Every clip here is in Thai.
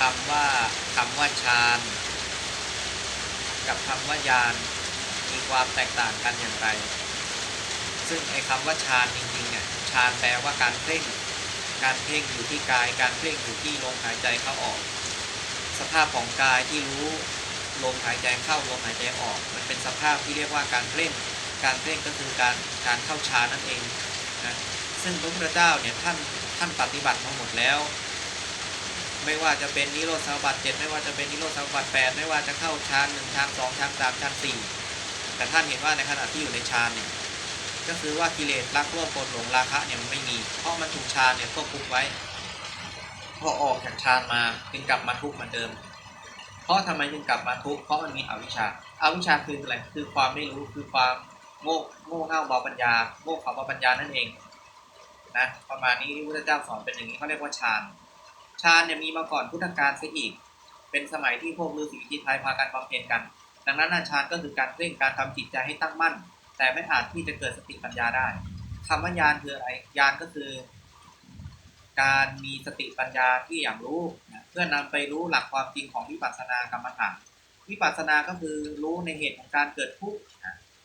คำว่าคำว่าฌานกับคำว่ายานมีความแตกต่างกันอย่างไร ซึ่งไอ้คำว่าฌานจริงๆเนี่ยฌานแปลว่าการเพ่ง การเพ่งอยู่ที่กาย การเพ่งอยู่ที่ลมหายใจเข้าออก สภาพของกายที่รู้ลมหายใจเข้าลมหายใจออก มันเป็นสภาพที่เรียกว่าการเพ่ง การเพ่งก็คือการการเข้าฌานนั่นเองนะซึ่งพระพุทธเจ้าเนี่ยท่านท่านปฏิบัติมาหมดแล้ว ไม่ว่าจะเป็นนิโรธสมาบัติเจ็ดไม่ว่าจะเป็นนิโรธสมาบัติแปดไม่ว่าจะเข้าฌานหนึ่งฌานสองฌานสามฌานสี่แต่ท่านเห็นว่าในขณะที่อยู่ในฌานเนี่ยก็คือว่ากิเลสรักร่วมปนหลงราคะเนี่ยมันไม่มี เพราะมันถูกฌานเนี่ยควบคุมไว้ พอออกจากฌานมาจึงกลับมาทุกข์เหมือนเดิม เพราะทำไมจึงกลับมาทุกข์เพราะมันมีอวิชชาอาวิชชาคืออะไรคือความไม่รู้คือความโง่โง่เง่าเบาปัญญาโง่เขาเบาปัญญานั่นเองนะประมาณนี้ที่พระพุทธเจ้าสอนเป็นอย่างนี้เขาเรียกว่าฌานานเนี่ยมีมาก่อนพุทธกาลซะอีก เป็นสมัยที่พวกฤาษีจิตไทยพากันบำเพ็ญกัน ดังนั้นฌานก็คือการเร่งการทำจิตใจให้ตั้งมั่น แต่ไม่อาจที่จะเกิดสติปัญญาได้คำว่าญาณคืออะไรญาณก็คือ การมีสติปัญญาที่อย่างรู้นะเพื่อนำไปรู้หลักความจริงของวิปัสสนากรรมฐานวิปัสสนาก็คือรู้ในเหตุของการเกิดทุกข์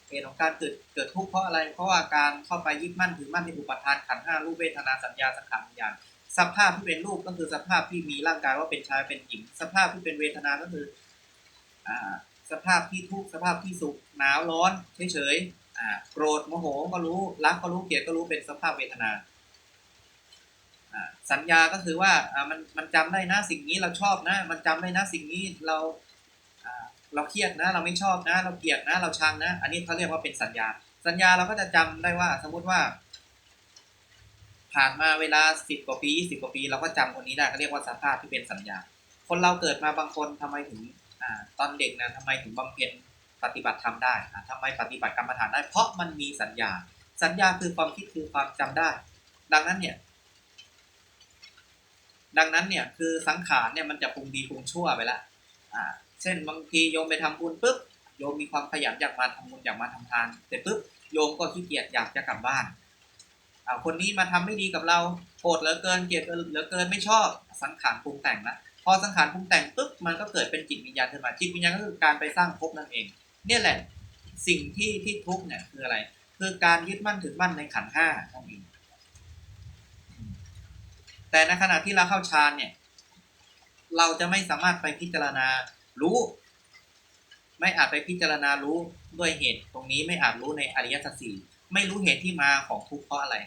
เหตุของการเกิดเกิดทุกข์เพราะอะไร เพราะว่าการเข้าไปยึดมั่นถือมั่นในอุปทานขันห้ารูปเวทนาสัญญาสังขารวิญญาณ สภาพที่เป็นรูปก็คือสภาพที่มีร่างกายว่าเป็นชายเป็นหญิง สภาพที่เป็นเวทนาก็คืออ่าสภาพที่ทุกข์สภาพที่สุขหนาวร้อนเฉยๆอ่าโกรธโมโหก็รู้รักก็รู้เกลียดก็รู้เป็นสภาพเวทนาสัญญาก็คือว่ามันมันจำได้นะสิ่งนี้เราชอบนะ มันจำได้นะสิ่งนี้เราเราเครียดนะ เราไม่ชอบนะ เราเกลียดนะ เราชังนะ อันนี้เขาเรียกว่าเป็นสัญญา สัญญาเราก็จะจำได้ว่า สมมุติว่า ผ่านมาเวลาสิบกว่าปียี่สิบกว่าปี เราก็จำคนนี้ได้เขาเรียกว่าสภาพที่เป็นสัญญา คนเราเกิดมาบางคนทำไมถึงอ่าตอนเด็กนะทำไมถึงบำเพ็ญปฏิบัติทำได้อ่าทำไมปฏิบัติกรรมฐานได้ เพราะมันมีสัญญา สัญญาคือความคิดคือความจำได้ ดังนั้นเนี่ย ดังนั้นเนี่ยคือสังขารเนี่ยมันจะปรุงดีปรุงชั่วไปละอ่า เช่นบางทีโยมไปทำบุญปุ๊บโยมมีความขยันอยากมาทำบุญอยากมาทำทานแต่ปุ๊บโยมก็ขี้เกียจอยากจะกลับบ้าน คนนี้มาทำไม่ดีกับเราโกรธเหลือเกินเกลียดเหลือเกินไม่ชอบสังขารปรุงแต่งละพอสังขารปรุงแต่งปุ๊บมันก็เกิดเป็นจิตวิญญาณขึ้นมาจิตวิญญาณก็คือการไปสร้างภพนั่นเอง เนี่ยแหละสิ่งที่ที่ทุกข์เนี่ยคืออะไร คือการยึดมั่นถือมั่นในขันห้านั่นเองแต่ในขณะที่เราเข้าฌานเนี่ย เราจะไม่สามารถไปพิจารณารู้ ไม่อาจไปพิจารณารู้ด้วยเหตุ ตรงนี้ไม่อาจรู้ในอริยสัจสี่ ไม่รู้เหตุที่มาของทุกข์เพราะอะไร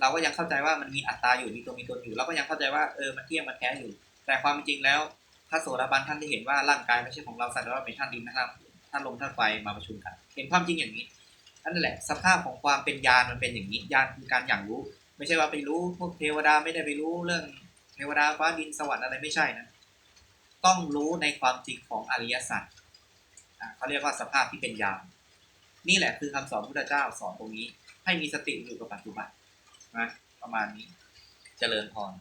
เราก็ยังเข้าใจว่ามันมีอัตตาอยู่มีตัวมีตนอยู่เราก็ยังเข้าใจว่าเออมันเที่ยงมันแท้อยู่ แต่ความจริงแล้วพระโสดาบันท่านได้เห็นว่าร่างกายไม่ใช่ของเราสัตว์แต่ว่าเป็นท่านดินนะครับท่านลมท่านไฟมาประชุมกัน เห็นความจริงอย่างนี้นั่นแหละ สภาพของความเป็นญาณมันเป็นอย่างนี้ญาณคือการอย่างรู้ ไม่ใช่ว่าไปรู้พวกเทวดาไม่ได้ไปรู้เรื่องเทวดาฟ้าดินสวรรค์อะไรไม่ใช่นะต้องรู้ในความจริงของอริยสัจเขาเรียกว่าสภาพที่เป็นญาณ นี่แหละคือคำสอนพุทธเจ้าสอนตรงนี้ ให้มีสติอยู่กับปัจจุบันนะประมาณนี้เจริญพร